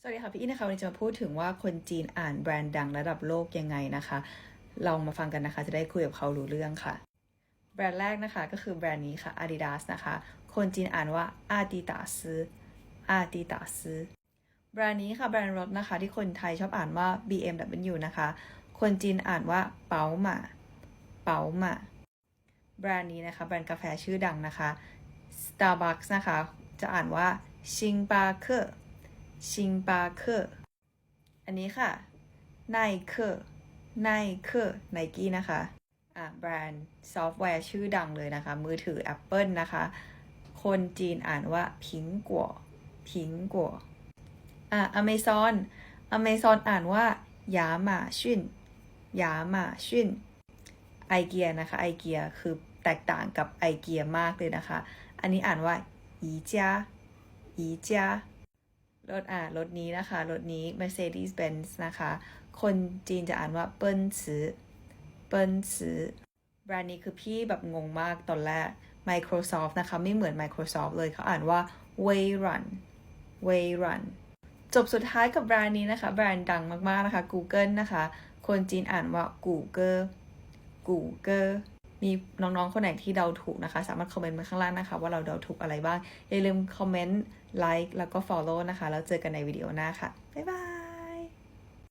สวัสดีค่ะพี่อีนนะคะวันนี้จะมาพูดถึงว่าคนจีนอ่านแบรนด์ดังระดับโลกยังไงนะคะลองมาฟังกันนะคะจะได้คุยกับเขารู้เรื่องค่ะ แบรนด์แรกนะคะก็คือแบรนด์นี้ค่ะ Adidas นะคะ คนจีนอ่านว่า Adidas Adidas แบรนด์นี้ค่ะแบรนด์รถนะคะ ที่คนไทยชอบอ่านว่า BMW นะคะ คนจีนอ่านว่าเปาหมาเปาหมาแบรนด์นี้นะคะ แบรนด์กาแฟชื่อดังนะคะ Starbucks นะคะ จะอ่านว่าชิงบาเคอร์ ชิงบาเคอร์อันนี้ค่ะไนเคอร์ไนเคอร์ไนกี้นะคะอะแบรนด์ซอฟต์แวร์ชื่อดังเลยนะคะ มือถือ Apple นะคะ คนจีนอ่านว่าพิงกัวพิงกัวอะอเมซอนอเมซอนอ่านว่ายาหมาชินยาหมาชินไอเกียนะคะไอเกียคือแตกต่างกับไอเกียมากเลยนะคะ อันนี้อ่านว่าอีจ้าอีจ้า รถอ่ารถนี้นะคะ รถนี้ Mercedes-Benz นะคะ คนจีนจะอ่านว่าเปิ้นซือเปิ้นซือแบรนด์นี้คือพี่แบบงงมากตอนแรก Microsoft นะคะ ไม่เหมือน Microsoft เลยเขาอ่านว่า Wayrun Wayrun จบสุดท้ายกับแบรนด์นี้นะคะ แบรนด์ดังมากๆนะคะ Google นะคะ คนจีนอ่านว่า Google Google มีน้องๆ คนไหนที่เดาถูกนะคะ สามารถคอมเมนต์มาข้างล่างนะคะ ว่าเราเดาถูกอะไรบ้าง อย่าลืมคอมเมนต์ไลค์แล้วก็ follow นะคะ แล้วเจอกันในวิดีโอหน้าค่ะ บ๊ายบาย